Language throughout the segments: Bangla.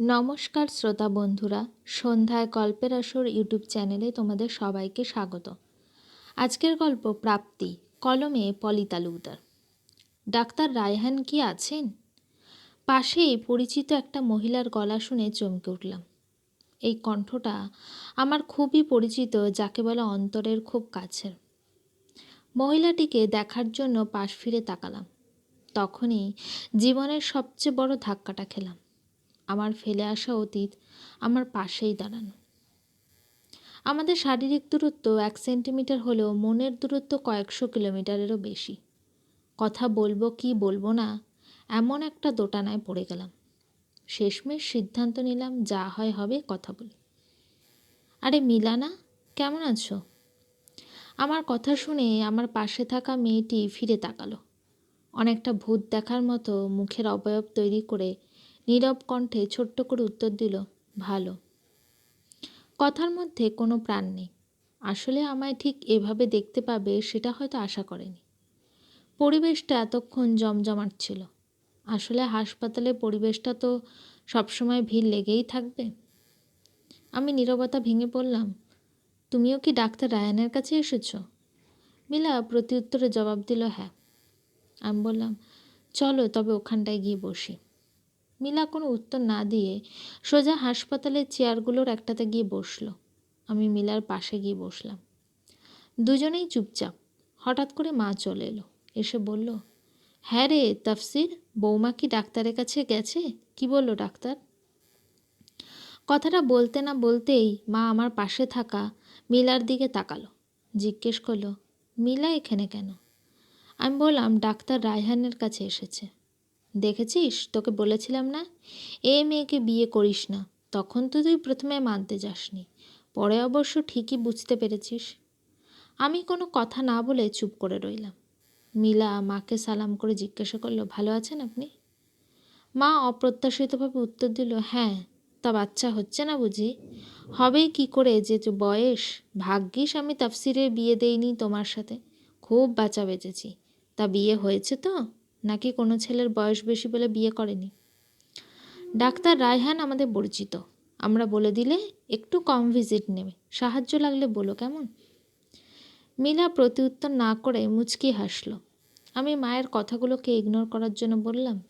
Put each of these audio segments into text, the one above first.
নমস্কার শ্রোতা বন্ধুরা, সন্ধ্যায় গল্পের আসর ইউটিউব চ্যানেলে তোমাদের সবাইকে স্বাগত। আজকের গল্প প্রাপ্তি, কলমে পলি তালুকদার ডাক্তার রায়হান কি আছেন? পাশেই পরিচিত একটা মহিলার গলা শুনে চমকে উঠলাম। এই কণ্ঠটা আমার খুবই পরিচিত, যাকে বলে অন্তরের খুব কাছের। মহিলাটিকে দেখার জন্য পাশ ফিরে তাকালাম। তখনই জীবনের সবচেয়ে বড় ধাক্কাটা খেলাম। আমার ফেলে আসা অতীত আমার পাশেই দাঁড়ানো। আমাদের শারীরিক দূরত্ব এক সেন্টিমিটার হলেও মনের দূরত্ব কয়েকশো কিলোমিটারেরও বেশি। কথা বলব কি বলব না, এমন একটা দোটানায় পড়ে গেলাম। শেষমেশ সিদ্ধান্ত নিলাম, যা হয় হবে কথা বলি। আরে মিলানা, কেমন আছো? আমার কথা শুনে আমার পাশে থাকা মেয়েটি ফিরে তাকালো। অনেকটা ভূত দেখার মতো মুখের অবয়ব তৈরি করে নীরব কণ্ঠে ছোট্ট করে উত্তর দিল, ভালো। কথার মধ্যে কোনো প্রাণ নেই। আসলে আমায় ঠিক এভাবে দেখতে পাবে সেটা হয়তো আশা করেনি। পরিবেশটা এতক্ষণ জমজমাট ছিল। আসলে হাসপাতালে পরিবেশটা তো সবসময় ভিড় লেগেই থাকবে? আমি নীরবতা ভেঙে পড়লাম, তুমিও কি ডাক্তার রায়ানের কাছে এসেছ? মিলা প্রতি উত্তরে জবাব দিল হ্যাঁ। আমি বললাম, চলো তবে ওখানটায় গিয়ে বসি। মিলা কোনো উত্তর না দিয়ে সোজা হাসপাতালের চেয়ারগুলোর একটাতে গিয়ে বসল। আমি মিলার পাশে গিয়ে বসলাম। দুজনেই চুপচাপ। হঠাৎ করে মা চলে এলো। এসে বলল হ্যাঁ রে তফসির, বৌমা কি ডাক্তারের কাছে গেছে? কি বলল ডাক্তার? কথাটা বলতে না বলতেই মা আমার পাশে থাকা মিলার দিকে তাকালো। জিজ্ঞেস করল, মিলা এখানে কেন? আমি বললাম, ডাক্তার রায়হানের কাছে এসেছে। দেখেছিস? তোকে বলেছিলাম না? এ মেয়েকে বিয়ে করিস না। তখন তো তুই প্রথমে মানতে যাসনি। পরে অবশ্য ঠিকই বুঝতে পেরেছিস। আমি কোনো কথা না বলে চুপ করে রইলাম। মিলা মাকে সালাম করে জিজ্ঞাসা করল, ভালো আছেন আপনি? মা অপ্রত্যাশিতভাবে উত্তর দিল হ্যাঁ তা বাচ্চা হচ্ছে না বুঝি। হবে কি করে যে বয়স? ভাগ্যিস আমি তাফসিরে বিয়ে দেইনি তোমার সাথে। খুব বাঁচা বেঁচেছি। তা বিয়ে হয়েছে তো? নাকি কোনো ছেলের বয়স বেশি বলে বিয়ে করেনি? ডাক্তার রায়হান আমাদের পরিচিত। আমরা বলে দিলে একটু কম ভিজিট নেবে। সাহায্য লাগলে বলো কেমন? মিলা প্রতিউত্তর না করে মুচকি হাসলো। আমি মায়ের কথাগুলোকে ইগনোর করার জন্য বললাম,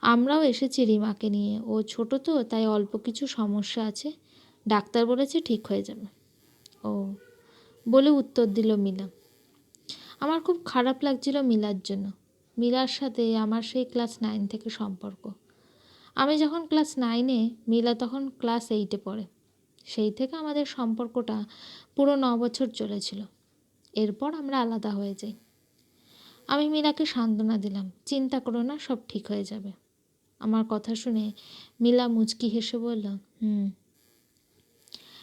আমরাও এসেছি রিমাকে নিয়ে। ও ছোট তো, তাই অল্প কিছু সমস্যা আছে। ডাক্তার বলেছে ঠিক হয়ে যাবে। ও, বলে উত্তর দিল মিলা। আমার খুব খারাপ লাগছিল মিলার জন্য। মিলার সাথে আমার সেই ক্লাস নাইন থেকে সম্পর্ক। আমি যখন ক্লাস নাইনে, মিলা তখন ক্লাস এইটে পড়ে। সেই থেকে আমাদের সম্পর্কটা পুরো ন বছর চলেছিল। এরপর আমরা আলাদা হয়ে যাই। আমি মিলাকে সান্ত্বনা দিলাম, চিন্তা করো না, সব ঠিক হয়ে যাবে। আমার কথা শুনে মিলা মুচকি হেসে বলল, হুম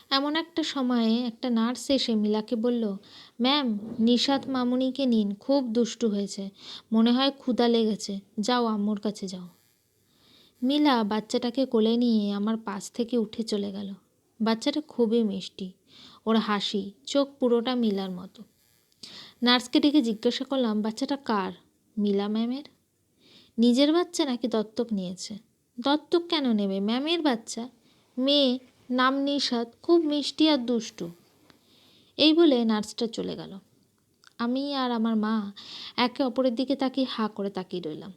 এমন একটা সময়ে একটা নার্স এসে মিলাকে বলল, ম্যাম, নিশাত মামুনিকে নিন, খুব দুষ্টু হয়েছে। মনে হয় ক্ষুদা লেগেছে। যাও, আম্মুর কাছে যাও। মিলা বাচ্চাটাকে কোলে নিয়ে আমার পাশ থেকে উঠে চলে গেল। বাচ্চাটা খুবই মিষ্টি। ওর হাসি, চোখ পুরোটা মিলার মতো। নার্সকে ডেকে জিজ্ঞাসা করলাম, বাচ্চাটা কার? মিলা ম্যামের? নিজের বাচ্চা নাকি দত্তক নিয়েছে? দত্তক কেন নেবে? ম্যামের বাচ্চা? মেয়ে নাম নিষাদ খুব মিষ্টি আর দুষ্টু। এই বলে নার্সটা চলে গেল। আমি আর আমার মা একে অপরের দিকে তাকিয়ে হা করে তাকিয়ে রইলাম।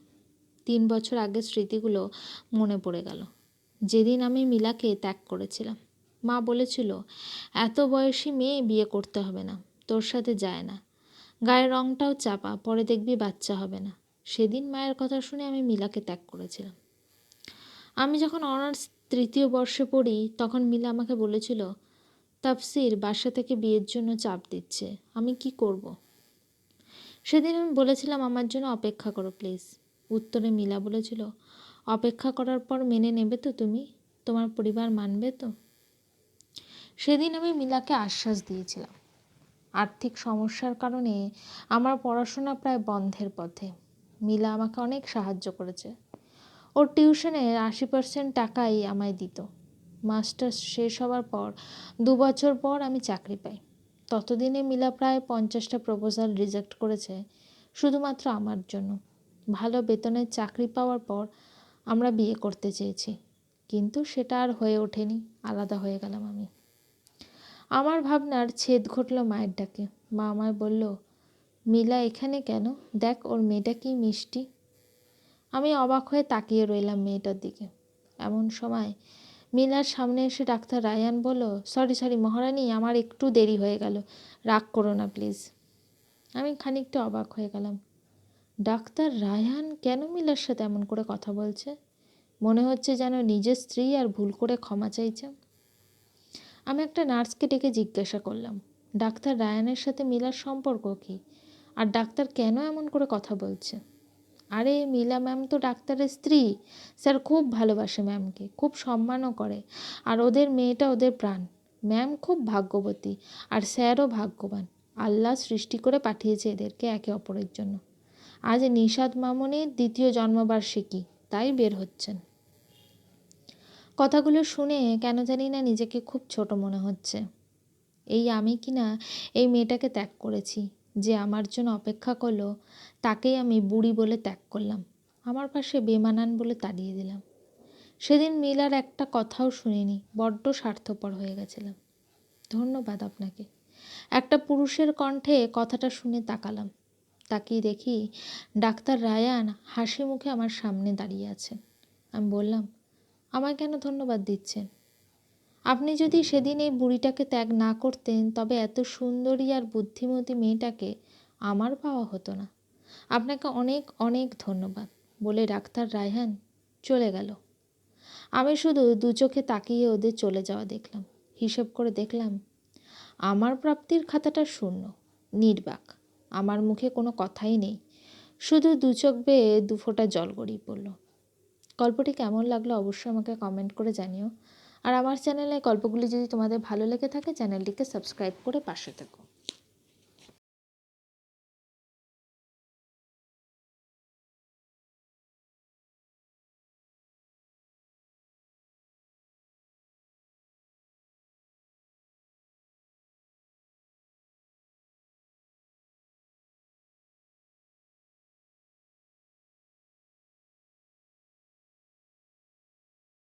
তিন বছর আগের স্মৃতিগুলো মনে পড়ে গেল। যেদিন আমি মিলাকে ত্যাগ করেছিলাম, মা বলেছিল, এত বয়সী মেয়ে বিয়ে করতে হবে না, তোর সাথে যায় না। গায়ের রঙটাও চাপা, পরে দেখবি বাচ্চা হবে না। সেদিন মায়ের কথা শুনে আমি মিলাকে ত্যাগ করেছিলাম। আমি যখন অনার্স তৃতীয় বর্ষে পড়ি, তখন মিলা আমাকে বলেছিল, তাফসির বাসা থেকে বিয়ের জন্য চাপ দিচ্ছে, আমি কি করব। সেদিন আমি বলেছিলাম, আমার জন্য অপেক্ষা করো প্লিজ। উত্তরে মিলা বলেছিল, অপেক্ষা করার পর মেনে নেবে তো তুমি? তোমার পরিবার মানবে তো? সেদিন আমি মিলাকে আশ্বাস দিয়েছিলাম, আর্থিক সমস্যার কারণে আমার পড়াশোনা প্রায় বন্ধের পথে। মিলা আমাকে অনেক সাহায্য করেছে। ওর টিউশনের আশি পার্সেন্ট টাকাই আমায় দিত। মাস্টার্স শেষ হওয়ার পর, দু বছর পর আমি চাকরি পাই। ততদিনে মিলা প্রায় পঞ্চাশটা প্রপোজাল রিজেক্ট করেছে, শুধুমাত্র আমার জন্য। ভালো বেতনের চাকরি পাওয়ার পর আমরা বিয়ে করতে চেয়েছি, কিন্তু সেটা আর হয়ে ওঠেনি, আলাদা হয়ে গেলাম আমি। আমার ভাবনার ছেদ ঘটল মায়ের ডাকে। মা আমায় বলল, মিলা এখানে কেন? দেখ, ওর মেয়েটা কি মিষ্টি? আমি অবাক হয়ে তাকিয়ে রইলাম মেয়েটার দিকে। এমন সময় মিলার সামনে এসে ডাক্তার রায়ান বলল, সরি সরি, মহারানী, আমার একটু দেরি হয়ে গেল। রাগ করো না, প্লিজ। আমি খানিকটা অবাক হয়ে গেলাম। ডাক্তার রায়ান কেন মিলার সাথে এমন করে কথা বলছে? মনে হচ্ছে যেন নিজের স্ত্রী আর ভুল করে ক্ষমা চাইছে। আমি একটা নার্সকে ডেকে জিজ্ঞাসা করলাম, ডাক্তার রায়ানের সাথে মিলার সম্পর্ক কী? আর ডাক্তার কেন এমন করে কথা বলছে? আরে মিলা ম্যাম তো ডাক্তারের স্ত্রী। স্যার খুব ভালোবাসে ম্যামকে, খুব সম্মানও করে। আর ওদের মেয়েটা ওদের প্রাণ। ম্যাম খুব ভাগ্যবতী আর স্যারও ভাগ্যবান। আল্লাহ সৃষ্টি করে পাঠিয়েছে এদেরকে একে অপরের জন্য। আজ নিষাদ মামনির দ্বিতীয় জন্মবার্ষিকী, তাই বের হচ্ছেন। কথাগুলো শুনে কেন জানি না নিজেকে খুব ছোট মনে হচ্ছে। এই আমি কিনা এই মেয়েটাকে ত্যাগ করেছি। যে আমার জন্য অপেক্ষা করল, তাকেই আমি বুড়ি বলে ত্যাগ করলাম। আমার পাশে বেমানান বলে তাড়িয়ে দিলাম। সেদিন মিলার একটা কথাও শুনিনি, বড্ড স্বার্থপর হয়ে গেছিলাম। ধন্যবাদ আপনাকে। একটা পুরুষের কণ্ঠে কথাটা শুনে তাকালাম। তাকিয়ে দেখি ডাক্তার রায়ান হাসি মুখে আমার সামনে দাঁড়িয়ে আছেন। আমি বললাম, আমায় কেন ধন্যবাদ দিচ্ছেন? আপনি যদি সেদিন এই বুড়িটাকে ত্যাগ না করতেন, তবে এত সুন্দরী আর বুদ্ধিমতী মেয়েটাকে আমার পাওয়া হতো না। আপনাকে অনেক অনেক ধন্যবাদ বলে ডাক্তার রায়হান চলে গেল। আমি শুধু দু চোখে তাকিয়ে ওদের চলে যাওয়া দেখলাম। হিসেব করে দেখলাম, আমার প্রাপ্তির খাতাটা শূন্য, নির্বাক। আমার মুখে কোনো কথাই নেই। শুধু দু চোখ বেয়ে দু ফোঁটা জল গড়িয়ে পড়ল। গল্পটি কেমন লাগল অবশ্যই আমাকে কমেন্ট করে জানিও। আর আমার চ্যানেলে গল্পগুলি যদি তোমাদের ভালো লেগে থাকে চ্যানেলটিকে সাবস্ক্রাইব করে পাশে থেকো।